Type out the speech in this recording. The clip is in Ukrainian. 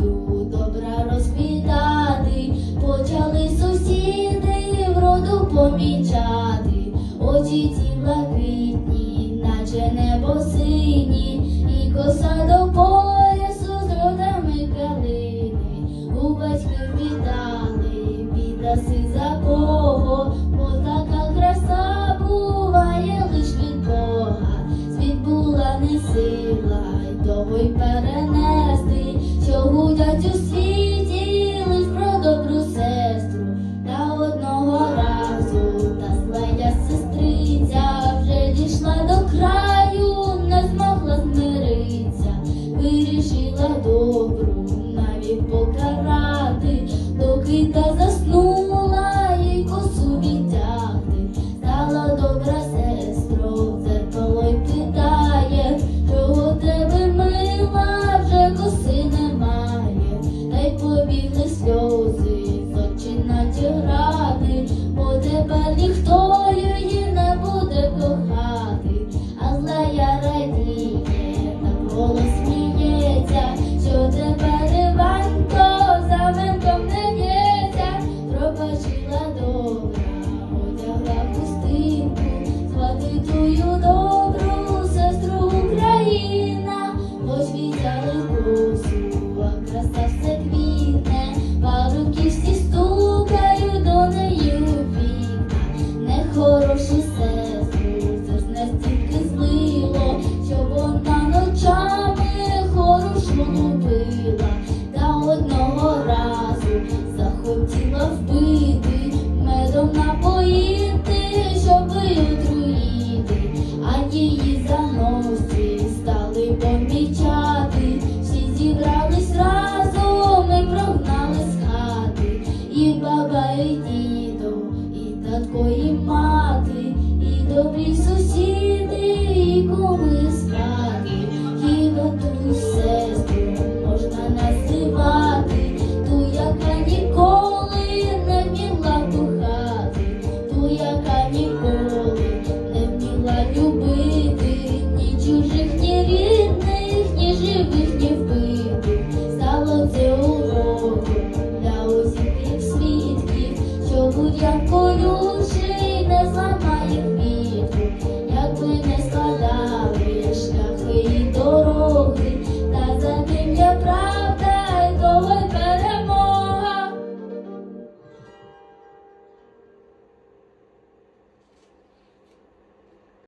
любов'ю добра почали сусіди вроду помічати, очі ті блакитні, наче небо сині, і коса до todas as твої мати, і добрі сусіди, і куми спати, хати, і готуй сестру можна називати, ту, яка ніколи не вміла кохати, ту, яка ніколи не вміла любити, ні чужих, ні рідних, ні живих, ні вбитих. Стало це уроком для усіх. Будь-якою Baba, you.